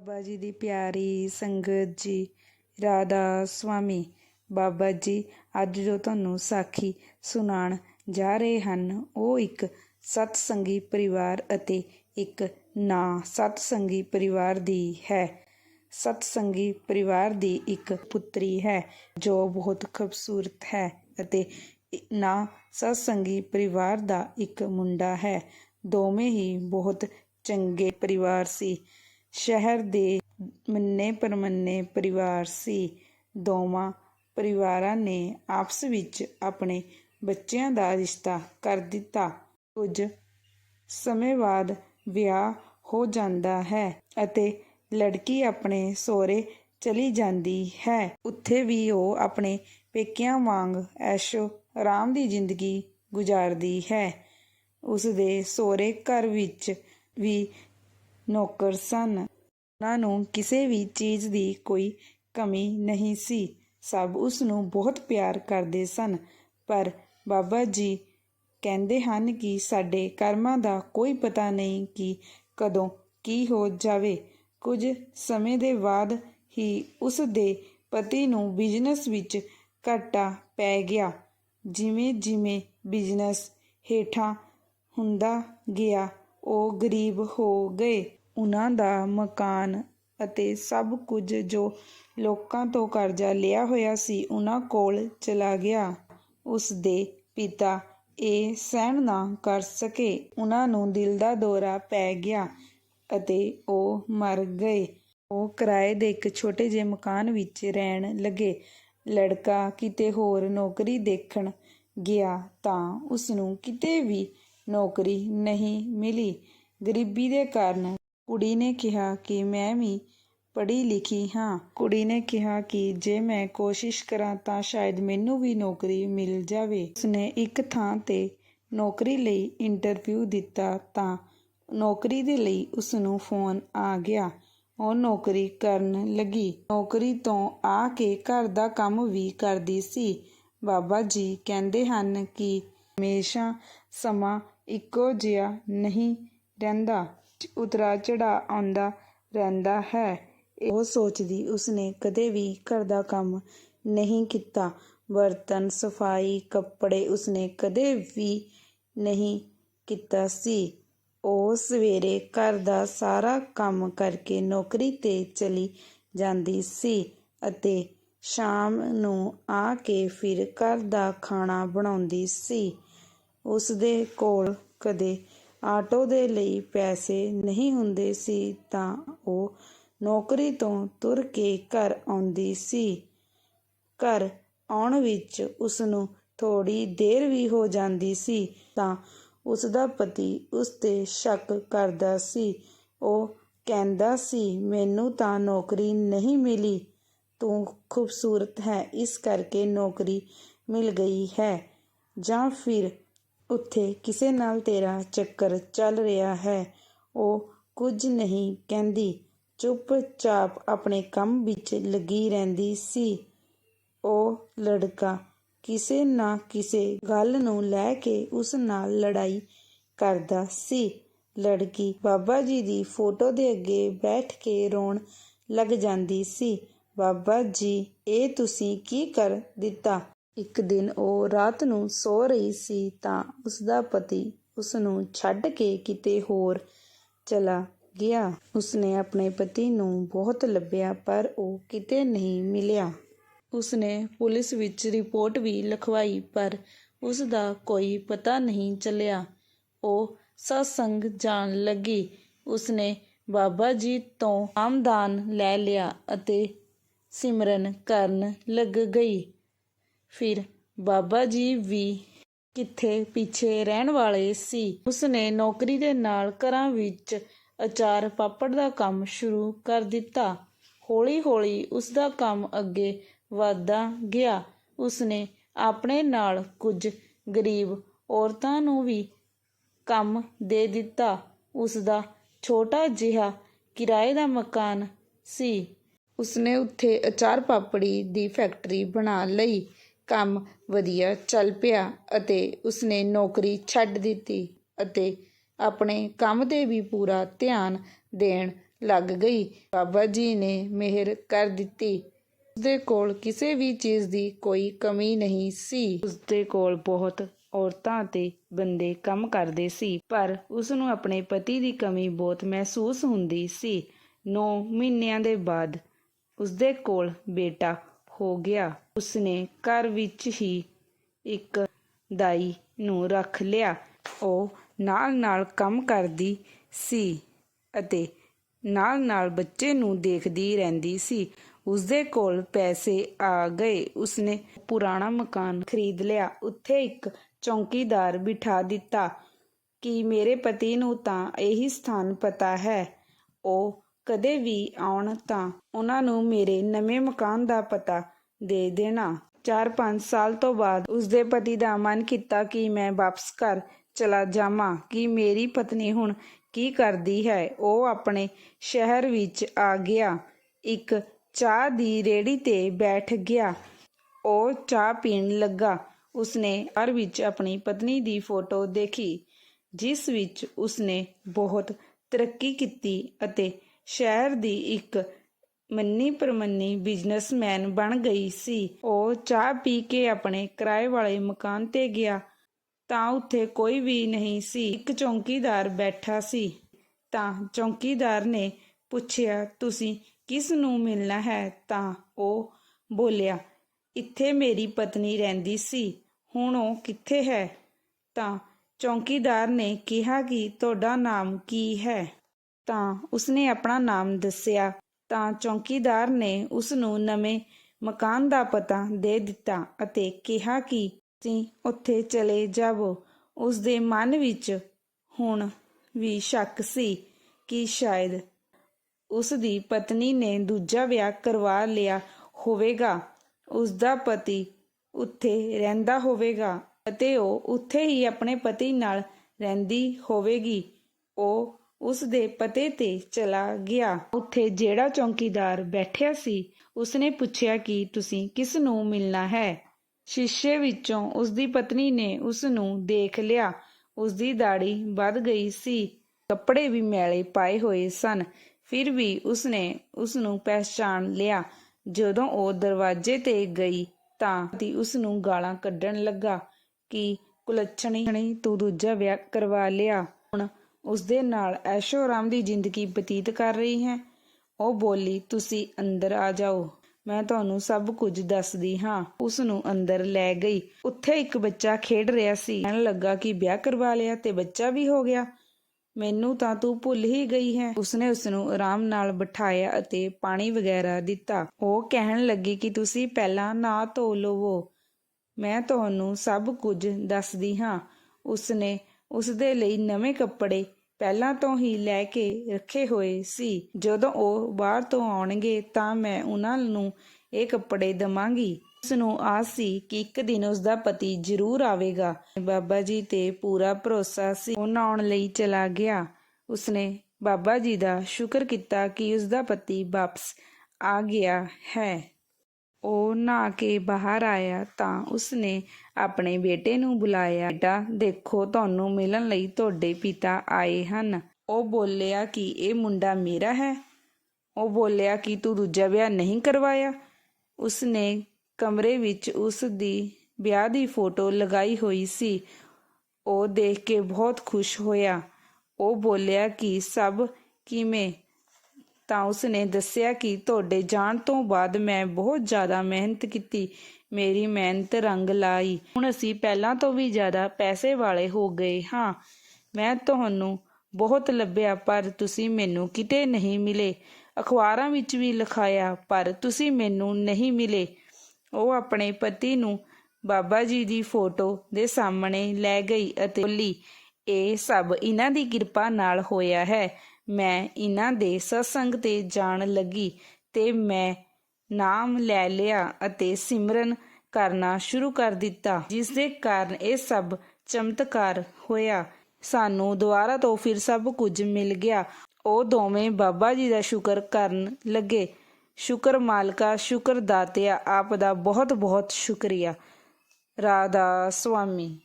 ਬਾਬਾ ਜੀ ਦੀ ਪਿਆਰੀ ਸੰਗਤ ਜੀ, ਰਾਧਾ ਸੁਆਮੀ, ਬਾਬਾ ਜੀ, ਅੱਜ ਜੋ ਤੁਹਾਨੂੰ ਸਾਖੀ ਸੁਣਾਉਣ ਜਾ ਰਹੇ ਹਨ, ਉਹ ਇੱਕ ਸਤਸੰਗੀ ਪਰਿਵਾਰ ਅਤੇ ਇੱਕ ਨਾ ਸਤਸੰਗੀ ਪਰਿਵਾਰ ਦੀ ਹੈ। ਸਤਸੰਗੀ ਪਰਿਵਾਰ ਦੀ ਇੱਕ ਪੁੱਤਰੀ ਹੈ, ਜੋ ਬਹੁਤ ਖੂਬਸੂਰਤ ਹੈ ਅਤੇ ਨਾ ਸਤਸੰਗੀ ਪਰਿਵਾਰ ਦਾ ਇੱਕ ਮੁੰਡਾ ਹੈ। ਦੋਵੇਂ ਹੀ ਬਹੁਤ ਚੰਗੇ ਪਰਿਵਾਰ ਸੀ। ਸ਼ਹਿਰ ਦੇ ਮੰਨੇ ਪਰਮੰਨੇ ਪਰਿਵਾਰ ਸੀ। ਦੋਵਾਂ ਪਰਿਵਾਰਾਂ ਨੇ ਆਪਸ ਵਿੱਚ ਆਪਣੇ ਬੱਚਿਆਂ ਦਾ ਰਿਸ਼ਤਾ ਕਰ ਦਿੱਤਾ। ਕੁਝ ਸਮੇਂ ਬਾਅਦ ਵਿਆਹ ਹੋ ਜਾਂਦਾ ਹੈ ਅਤੇ ਲੜਕੀ ਆਪਣੇ ਸਹੁਰੇ ਚਲੀ ਜਾਂਦੀ ਹੈ। ਉੱਥੇ ਵੀ ਉਹ ਆਪਣੇ ਪੇਕਿਆਂ ਵਾਂਗ ਐਸ਼ੋ ਆਰਾਮ ਦੀ ਜ਼ਿੰਦਗੀ ਗੁਜ਼ਾਰਦੀ ਹੈ। ਉਸ ਦੇ ਸਹੁਰੇ ਘਰ ਵਿੱਚ ਵੀ ਨੌਕਰ ਸਨ। ਉਹਨਾਂ ਨੂੰ ਕਿਸੇ ਵੀ ਚੀਜ਼ ਦੀ ਕੋਈ ਕਮੀ ਨਹੀਂ ਸੀ। ਸਭ ਉਸ ਨੂੰ ਬਹੁਤ ਪਿਆਰ ਕਰਦੇ ਸਨ। ਪਰ ਬਾਬਾ ਜੀ ਕਹਿੰਦੇ ਹਨ ਕਿ ਸਾਡੇ ਕਰਮਾਂ ਦਾ ਕੋਈ ਪਤਾ ਨਹੀਂ ਕਿ ਕਦੋਂ ਕੀ ਹੋ ਜਾਵੇ। ਕੁਝ ਸਮੇਂ ਦੇ ਬਾਅਦ ਹੀ ਉਸ ਦੇ ਪਤੀ ਨੂੰ ਬਿਜ਼ਨਸ ਵਿੱਚ ਘਾਟਾ ਪੈ ਗਿਆ। ਜਿਵੇਂ ਜਿਵੇਂ ਬਿਜ਼ਨਸ ਹੇਠਾਂ ਹੁੰਦਾ ਗਿਆ, ਉਹ ਗਰੀਬ ਹੋ ਗਏ। ਉਹਨਾਂ ਦਾ ਮਕਾਨ ਅਤੇ ਸਭ ਕੁਝ ਜੋ ਲੋਕਾਂ ਤੋਂ ਕਰਜ਼ਾ ਲਿਆ ਹੋਇਆ ਸੀ, ਉਹਨਾਂ ਕੋਲ ਚਲਾ ਗਿਆ। ਉਸ ਦੇ ਪਿਤਾ ਇਹ ਸਹਿਣ ਨਾ ਕਰ ਸਕੇ। ਉਹਨਾਂ ਨੂੰ ਦਿਲ ਦਾ ਦੌਰਾ ਪੈ ਗਿਆ ਅਤੇ ਉਹ ਮਰ ਗਏ। ਉਹ ਕਿਰਾਏ ਦੇ ਇੱਕ ਛੋਟੇ ਜਿਹੇ ਮਕਾਨ ਵਿੱਚ ਰਹਿਣ ਲੱਗੇ। ਲੜਕਾ ਕਿਤੇ ਹੋਰ ਨੌਕਰੀ ਦੇਖਣ ਗਿਆ ਤਾਂ ਉਸਨੂੰ ਕਿਤੇ ਵੀ ਨੌਕਰੀ ਨਹੀਂ ਮਿਲੀ। ਗਰੀਬੀ ਦੇ ਕਾਰਨ ਕੁੜੀ ਨੇ ਕਿਹਾ ਕਿ ਮੈਂ ਵੀ ਪੜ੍ਹੀ ਲਿਖੀ ਹਾਂ। ਕੁੜੀ ਨੇ ਕਿਹਾ ਕਿ ਜੇ ਮੈਂ ਕੋਸ਼ਿਸ਼ ਕਰਾਂ ਤਾਂ ਸ਼ਾਇਦ ਮੈਨੂੰ ਵੀ ਨੌਕਰੀ ਮਿਲ ਜਾਵੇ। ਉਸਨੇ ਇੱਕ ਥਾਂ ਤੇ ਨੌਕਰੀ ਲਈ ਇੰਟਰਵਿਊ ਦਿੱਤਾ ਤਾਂ ਨੌਕਰੀ ਦੇ ਲਈ ਉਸ ਨੂੰ ਫੋਨ ਆ ਗਿਆ। ਉਹ ਨੌਕਰੀ ਕਰਨ ਲੱਗੀ। ਨੌਕਰੀ ਤੋਂ ਆ ਕੇ ਘਰ ਦਾ ਕੰਮ ਵੀ ਕਰਦੀ ਸੀ। ਬਾਬਾ ਜੀ ਕਹਿੰਦੇ ਹਨ ਕਿ ਹਮੇਸ਼ਾ ਸਮਾਂ ਇੱਕੋ ਜਿਹਾ ਨਹੀਂ ਰਹਿੰਦਾ। ਉਤਰਾ ਚੜਾ ਆਉਂਦਾ ਰਹਿੰਦਾ ਹੈ। ਉਹ ਸੋਚਦੀ, ਉਸਨੇ ਕਦੇ ਵੀ ਘਰ ਦਾ ਕੰਮ ਨਹੀਂ ਕੀਤਾ। ਬਰਤਨ, ਸਫ਼ਾਈ, ਕੱਪੜੇ ਉਸਨੇ ਕਦੇ ਵੀ ਨਹੀਂ ਕੀਤਾ ਸੀ। ਉਹ ਸਵੇਰੇ ਘਰ ਦਾ ਸਾਰਾ ਕੰਮ ਕਰਕੇ ਨੌਕਰੀ ਤੇ ਚਲੀ ਜਾਂਦੀ ਸੀ ਅਤੇ ਸ਼ਾਮ ਨੂੰ ਆ ਕੇ ਫਿਰ ਘਰ ਦਾ ਖਾਣਾ ਬਣਾਉਂਦੀ ਸੀ। ਉਸ ਦੇ ਕੋਲ ਕਦੇ ਆਟੋ ਦੇ ਲਈ ਪੈਸੇ ਨਹੀਂ ਹੁੰਦੇ ਸੀ ਤਾਂ ਉਹ ਨੌਕਰੀ ਤੋਂ ਤੁਰ ਕੇ ਘਰ ਆਉਂਦੀ ਸੀ। ਘਰ ਆਉਣ ਵਿੱਚ ਉਸ ਨੂੰ ਥੋੜੀ ਦੇਰ ਵੀ ਹੋ ਜਾਂਦੀ ਸੀ ਤਾਂ ਉਸ ਦਾ ਪਤੀ ਉਸ ਤੇ ਸ਼ੱਕ ਕਰਦਾ ਸੀ। ਉਹ ਕਹਿੰਦਾ ਸੀ, ਮੈਨੂੰ ਤਾਂ ਨੌਕਰੀ ਨਹੀਂ ਮਿਲੀ। ਤੂੰ ਖੂਬਸੂਰਤ ਹੈ, ਇਸ ਕਰਕੇ ਨੌਕਰੀ ਮਿਲ ਗਈ ਹੈ। ਜਾਂ ਫਿਰ ਉੱਥੇ ਕਿਸੇ ਨਾਲ ਤੇਰਾ ਚੱਕਰ ਚੱਲ ਰਿਹਾ ਹੈ। ਉਹ ਕੁਝ ਨਹੀਂ ਕਹਿੰਦੀ। ਚੁੱਪਚਾਪ ਆਪਣੇ ਕੰਮ ਵਿੱਚ ਲੱਗੀ ਰਹਿੰਦੀ ਸੀ। ਉਹ ਲੜਕਾ ਕਿਸੇ ਨਾ ਕਿਸੇ ਗੱਲ ਨੂੰ ਲੈ ਕੇ ਉਸ ਨਾਲ ਲੜਾਈ ਕਰਦਾ ਸੀ। ਲੜਕੀ ਬਾਬਾ ਜੀ ਦੀ ਫੋਟੋ ਦੇ ਅੱਗੇ ਬੈਠ ਕੇ ਰੋਣ ਲੱਗ ਜਾਂਦੀ ਸੀ। ਬਾਬਾ ਜੀ, ਇਹ ਤੁਸੀਂ ਕੀ ਕਰ ਦਿੱਤਾ? ਇੱਕ ਦਿਨ ਉਹ ਰਾਤ ਨੂੰ ਸੌ ਰਹੀ ਸੀ ਤਾਂ ਉਸ ਦਾ ਪਤੀ ਉਸ ਨੂੰ ਛੱਡ ਕੇ ਕਿਤੇ ਹੋਰ ਚਲਾ ਗਿਆ। ਉਸਨੇ ਆਪਣੇ ਪਤੀ ਨੂੰ ਬਹੁਤ ਲੱਭਿਆ, ਪਰ ਉਹ ਕਿਤੇ ਨਹੀਂ ਮਿਲਿਆ। ਉਸਨੇ ਪੁਲਿਸ ਵਿੱਚ ਰਿਪੋਰਟ ਵੀ ਲਿਖਵਾਈ, ਪਰ ਉਸ ਦਾ ਕੋਈ ਪਤਾ ਨਹੀਂ ਚੱਲਿਆ। ਉਹ ਸਤਸੰਗ ਜਾਣ ਲੱਗੀ। ਉਸਨੇ ਬਾਬਾ ਜੀ ਤੋਂ ਆਮਦਾਨ ਲੈ ਲਿਆ ਅਤੇ ਸਿਮਰਨ ਕਰਨ ਲੱਗ ਗਈ। ਫਿਰ ਬਾਬਾ ਜੀ ਵੀ ਕਿੱਥੇ ਪਿੱਛੇ ਰਹਿਣ ਵਾਲੇ ਸੀ। ਉਸਨੇ ਨੌਕਰੀ ਦੇ ਨਾਲ ਘਰਾਂ ਵਿੱਚ ਅਚਾਰ ਪਾਪੜ ਦਾ ਕੰਮ ਸ਼ੁਰੂ ਕਰ ਦਿੱਤਾ। ਹੌਲੀ-ਹੌਲੀ ਉਸ ਦਾ ਕੰਮ ਅੱਗੇ ਵਧਦਾ ਗਿਆ। ਉਸਨੇ ਆਪਣੇ ਨਾਲ ਕੁਝ ਗਰੀਬ ਔਰਤਾਂ ਨੂੰ ਵੀ ਕੰਮ ਦੇ ਦਿੱਤਾ। ਉਸ ਦਾ ਛੋਟਾ ਜਿਹਾ ਕਿਰਾਏ ਦਾ ਮਕਾਨ ਸੀ। ਉਸਨੇ ਉੱਥੇ ਅਚਾਰ ਪਾਪੜੀ ਦੀ ਫੈਕਟਰੀ ਬਣਾ ਲਈ। ਕੰਮ ਵਧੀਆ ਚੱਲ ਪਿਆ ਅਤੇ ਉਸਨੇ ਨੌਕਰੀ ਛੱਡ ਦਿੱਤੀ ਅਤੇ ਆਪਣੇ ਕੰਮ 'ਤੇ ਵੀ ਪੂਰਾ ਧਿਆਨ ਦੇਣ ਲੱਗ ਗਈ। ਬਾਬਾ ਜੀ ਨੇ ਮਿਹਰ ਕਰ ਦਿੱਤੀ। ਉਸਦੇ ਕੋਲ ਕਿਸੇ ਵੀ ਚੀਜ਼ ਦੀ ਕੋਈ ਕਮੀ ਨਹੀਂ ਸੀ। ਉਸਦੇ ਕੋਲ ਬਹੁਤ ਔਰਤਾਂ ਅਤੇ ਬੰਦੇ ਕੰਮ ਕਰਦੇ ਸੀ, ਪਰ ਉਸ ਨੂੰ ਆਪਣੇ ਪਤੀ ਦੀ ਕਮੀ ਬਹੁਤ ਮਹਿਸੂਸ ਹੁੰਦੀ ਸੀ। 9 ਮਹੀਨਿਆਂ ਦੇ ਬਾਅਦ ਉਸਦੇ ਕੋਲ ਬੇਟਾ ਹੋ ਗਿਆ। ਉਸਨੇ ਘਰ ਵਿੱਚ ਹੀ ਇੱਕ ਦਾਈ ਨੂੰ ਰੱਖ ਲਿਆ। ਉਹ ਨਾਲ-ਨਾਲ ਕੰਮ ਕਰਦੀ ਸੀ ਅਤੇ ਨਾਲ-ਨਾਲ ਬੱਚੇ ਨੂੰ ਦੇਖਦੀ ਰਹਿੰਦੀ ਸੀ। ਉਸਦੇ ਕੋਲ ਪੈਸੇ ਆ ਗਏ। ਉਸਨੇ ਪੁਰਾਣਾ ਮਕਾਨ ਖਰੀਦ ਲਿਆ। ਉੱਥੇ ਇੱਕ ਚੌਕੀਦਾਰ ਬਿਠਾ ਦਿੱਤਾ ਕਿ ਮੇਰੇ ਪਤੀ ਨੂੰ ਤਾਂ ਇਹੀ ਸਥਾਨ ਪਤਾ ਹੈ। ਉਹ ਕਦੇ ਵੀ ਆਉਣ ਤਾਂ ਉਹਨਾਂ ਨੂੰ ਮੇਰੇ ਨਵੇਂ ਮਕਾਨ ਦਾ ਪਤਾ ਦੇ ਦੇਣਾ। 4-5 ਸਾਲ ਤੋਂ ਬਾਅਦ ਉਸਦੇ ਪਤੀ ਦਾ ਮਨ ਕੀਤਾ ਕਿ ਮੈਂ ਵਾਪਸ ਘਰ ਚਲਾ ਜਾਵਾਂ। ਕਿ ਮੇਰੀ ਪਤਨੀ ਹੁਣ ਕੀ ਕਰਦੀ ਹੈ? ਉਹ ਆਪਣੇ ਸ਼ਹਿਰ ਵਿੱਚ ਆ ਗਿਆ। ਇੱਕ ਚਾਹ ਦੀ ਰੇੜੀ ਤੇ ਬੈਠ ਗਿਆ। ਉਹ ਚਾਹ ਪੀਣ ਲੱਗਾ। ਉਸਨੇ ਘਰ ਵਿੱਚ ਆਪਣੀ ਪਤਨੀ ਦੀ ਫੋਟੋ ਦੇਖੀ, ਜਿਸ ਵਿੱਚ ਉਸਨੇ ਬਹੁਤ ਤਰੱਕੀ ਕੀਤੀ ਅਤੇ ਸ਼ਹਿਰ ਦੀ ਇੱਕ ਮੰਨੀ ਪ੍ਰਮੰਨੀ ਬਿਜ਼ਨਸਮੈਨ ਬਣ ਗਈ ਸੀ। ਉਹ ਚਾਹ ਪੀ ਕੇ ਆਪਣੇ ਕਿਰਾਏ ਵਾਲੇ ਮਕਾਨ ਤੇ ਗਿਆ। ਤਾਂ ਉੱਥੇ ਕੋਈ ਵੀ ਨਹੀਂ ਸੀ। ਇੱਕ ਚੌਕੀਦਾਰ ਬੈਠਾ ਸੀ। ਤਾਂ ਚੌਕੀਦਾਰ ਨੇ ਪੁੱਛਿਆ, ਤੁਸੀਂ ਕਿਸ ਨੂੰ ਮਿਲਣਾ ਹੈ? ਤਾਂ ਉਹ ਬੋਲਿਆ, ਇੱਥੇ ਮੇਰੀ ਪਤਨੀ ਰਹਿੰਦੀ ਸੀ। ਹੁਣ ਉਹ ਕਿੱਥੇ ਹੈ? ਤਾਂ ਚੌਕੀਦਾਰ ਨੇ ਕਿਹਾ ਕਿ ਤੁਹਾਡਾ ਨਾਮ ਕੀ ਹੈ? ਤਾਂ ਉਸਨੇ ਆਪਣਾ ਨਾਮ ਦੱਸਿਆ। ਤਾਂ ਚੌਕੀਦਾਰ ਨੇ ਉਸ ਨੂੰ ਨਵੇਂ ਮਕਾਨ ਦਾ ਪਤਾ ਦੇ ਦਿੱਤਾ ਅਤੇ ਕਿਹਾ ਕਿ ਤੁਸੀਂ ਉੱਥੇ ਚਲੇ ਜਾਵੋ। ਉਸ ਦੇ ਮਨ ਵਿੱਚ ਹੁਣ ਵੀ ਸ਼ੱਕ ਸੀ ਕਿ ਸ਼ਾਇਦ ਉਸ ਦੀ ਪਤਨੀ ਨੇ ਦੂਜਾ ਵਿਆਹ ਕਰਵਾ ਲਿਆ ਹੋਵੇਗਾ। ਉਸ ਦਾ ਪਤੀ ਉੱਥੇ ਰਹਿੰਦਾ ਹੋਵੇਗਾ ਅਤੇ ਉਹ ਉੱਥੇ ਹੀ ਆਪਣੇ ਪਤੀ ਨਾਲ ਰਹਿੰਦੀ ਹੋਵੇਗੀ। ਉਹ ਉਸ ਦੇ ਪਤੇ ਤੇ ਚਲਾ ਗਿਆ। ਉੱਥੇ ਜਿਹੜਾ ਚੌਕੀਦਾਰ ਬੈਠਿਆ ਸੀ, ਉਸਨੇ ਪੁੱਛਿਆ ਕਿ ਤੁਸੀਂ ਕਿਸ ਨੂੰ ਮਿਲਣਾ ਹੈ? ਸ਼ੀਸ਼ੇ ਵਿੱਚੋਂ ਉਸ ਦੀ ਪਤਨੀ ਨੇ ਉਸ ਨੂੰ ਦੇਖ ਲਿਆ। ਉਸ ਦੀ ਦਾੜੀ ਵੱਧ ਗਈ ਸੀ। ਕੱਪੜੇ ਵੀ ਮੈਲੇ ਪਾਏ ਹੋਏ ਸਨ। ਫਿਰ ਵੀ ਉਸਨੇ ਉਸ ਨੂੰ ਪਹਿਚਾਨ ਲਿਆ। ਜਦੋਂ ਉਹ ਦਰਵਾਜ਼ੇ ਤੇ ਗਈ ਤਾਂ ਦੀ ਉਸ ਨੂੰ ਗਾਲਾਂ ਕੱਢਣ ਲੱਗਾ ਕਿ ਕੁਲੱਛਣੀ ਤੂੰ ਦੂਜਾ ਵਿਆਹ ਕਰਵਾ ਲਿਆ। ਹੁਣ ਉਸ ਦੇ ਨਾਲ ਐਸ਼ੋਰਾਮ ਦੀ ਜ਼ਿੰਦਗੀ ਬਤੀਤ ਕਰ ਰਹੀ ਹੈ। ਉਹ ਬੋਲੀ, ਤੁਸੀਂ ਅੰਦਰ ਆ ਜਾਓ। ਮੈਂ ਤੁਹਾਨੂੰ ਸਭ ਕੁਝ ਦੱਸਦੀ ਹਾਂ। ਉਸ ਨੂੰ ਅੰਦਰ ਲੈ ਗਈ। ਉੱਥੇ ਇੱਕ ਬੱਚਾ ਖੇਡ ਰਿਹਾ ਸੀ। ਕਹਿਣ ਲੱਗਾ ਕਿ ਵਿਆਹ ਕਰਵਾ ਲਿਆ ਤੇ ਬੱਚਾ ਵੀ ਹੋ ਗਿਆ। ਮੈਨੂੰ ਤਾਂ ਤੂੰ ਭੁੱਲ ਹੀ ਗਈ ਹੈ। ਉਸਨੇ ਉਸ ਨੂੰ ਆਰਾਮ ਨਾਲ ਬਿਠਾਇਆ ਅਤੇ ਪਾਣੀ ਵਗੈਰਾ ਦਿੱਤਾ। ਉਹ ਕਹਿਣ ਲੱਗੀ ਕਿ ਤੁਸੀਂ ਪਹਿਲਾਂ ਨਾ ਧੋ ਲਵੋ। ਮੈਂ ਤੁਹਾਨੂੰ ਸਭ ਕੁਝ ਦੱਸਦੀ ਹਾਂ। ਉਸਨੇ ਉਸ ਦੇ ਲਈ ਨਵੇਂ ਕੱਪੜੇ ਪਹਿਲਾਂ ਤੋਂ ਹੀ ਲੈ ਕੇ ਰੱਖੇ ਹੋਏ ਸੀ। ਜਦੋਂ ਉਹ ਬਾਹਰ ਤੋਂ ਆਉਣਗੇ ਤਾਂ ਮੈਂ ਉਹਨਾਂ ਨੂੰ ਇਹ ਕੱਪੜੇ ਦਵਾਂਗੀ। ਉਸ ਨੂੰ ਆਸ ਸੀ ਕਿ ਇੱਕ ਦਿਨ ਉਸ ਦਾ ਪਤੀ ਜ਼ਰੂਰ ਆਵੇਗਾ। ਬਾਬਾ ਜੀ ਤੇ ਪੂਰਾ ਭਰੋਸਾ ਸੀ। ਉਹ ਆਉਣ ਲਈ ਚਲਾ ਗਿਆ। ਉਸਨੇ ਬਾਬਾ ਜੀ ਦਾ ਸ਼ੁਕਰ ਕੀਤਾ ਕਿ ਉਸ ਦਾ ਪਤੀ ਵਾਪਸ ਆ ਗਿਆ ਹੈ। ਉਹ ਨਹਾ ਕੇ ਬਾਹਰ ਆਇਆ ਤਾਂ ਉਸਨੇ ਆਪਣੇ ਬੇਟੇ ਨੂੰ ਬੁਲਾਇਆ। ਬੇਟਾ, ਦੇਖੋ, ਤੁਹਾਨੂੰ ਮਿਲਣ ਲਈ ਤੁਹਾਡੇ ਪਿਤਾ ਆਏ ਹਨ। ਉਹ ਬੋਲਿਆ ਕਿ ਇਹ ਮੁੰਡਾ ਮੇਰਾ ਹੈ। ਉਹ ਬੋਲਿਆ ਕਿ ਤੂੰ ਦੂਜਾ ਵਿਆਹ ਨਹੀਂ ਕਰਵਾਇਆ। ਉਸਨੇ ਕਮਰੇ ਵਿੱਚ ਉਸ ਦੀ ਵਿਆਹ ਦੀ ਫੋਟੋ ਲਗਾਈ ਹੋਈ ਸੀ। ਉਹ ਦੇਖ ਕੇ ਬਹੁਤ ਖੁਸ਼ ਹੋਇਆ। ਉਹ ਬੋਲਿਆ ਕਿ ਸਭ ਕਿਵੇਂ ਤਾਂ ਉਸਨੇ ਦੱਸਿਆ ਕਿ ਤੁਹਾਡੇ ਜਾਣ ਤੋਂ ਬਾਅਦ ਮੈਂ ਬਹੁਤ ਜ਼ਿਆਦਾ ਮਿਹਨਤ ਕੀਤੀ, ਮੇਰੀ ਮਿਹਨਤ ਰੰਗ ਲਾਈ। ਹੁਣ ਅਸੀਂ ਪਹਿਲਾਂ ਤੋਂ ਵੀ ਜ਼ਿਆਦਾ ਪੈਸੇ ਵਾਲੇ ਹੋ ਗਏ ਹਾਂ। ਮੈਂ ਤੁਹਾਨੂੰ ਬਹੁਤ ਲੱਭਿਆ, ਪਰ ਤੁਸੀਂ ਮੈਨੂੰ ਕਿਤੇ ਨਹੀਂ ਮਿਲੇ। ਅਖਬਾਰਾਂ ਵਿੱਚ ਵੀ ਲਿਖਾਇਆ, ਪਰ ਤੁਸੀਂ ਮੈਨੂੰ ਨਹੀਂ ਮਿਲੇ। ਉਹ ਆਪਣੇ ਪਤੀ ਨੂੰ ਬਾਬਾ ਜੀ ਦੀ ਫੋਟੋ ਦੇ ਸਾਹਮਣੇ ਲੈ ਗਈ ਅਤੇ ਬੋਲੀ, ਇਹ ਸਭ ਇਹਨਾਂ ਦੀ ਕਿਰਪਾ ਨਾਲ ਹੋਇਆ ਹੈ। ਮੈਂ ਇਹਨਾਂ ਦੇ ਸਤਸੰਗ ਤੇ ਜਾਣ ਲੱਗੀ ਤੇ ਮੈਂ ਨਾਮ ਲੈ ਲਿਆ ਅਤੇ ਸਿਮਰਨ ਕਰਨਾ ਸ਼ੁਰੂ ਕਰ ਦਿੱਤਾ, ਜਿਸ ਦੇ ਕਾਰਨ ਇਹ ਸਭ ਚਮਤਕਾਰ ਹੋਇਆ। ਸਾਨੂੰ ਦੁਬਾਰਾ ਤੋਂ ਫਿਰ ਸਭ ਕੁਝ ਮਿਲ ਗਿਆ। ਉਹ ਦੋਵੇਂ ਬਾਬਾ ਜੀ ਦਾ ਸ਼ੁਕਰ ਕਰਨ ਲੱਗੇ। ਸ਼ੁਕਰ ਮਾਲਕਾ, ਸ਼ੁਕਰ ਦਾਤਿਆ, ਆਪ ਦਾ ਬਹੁਤ ਬਹੁਤ ਸ਼ੁਕਰੀਆ। ਰਾਧਾ ਸੁਆਮੀ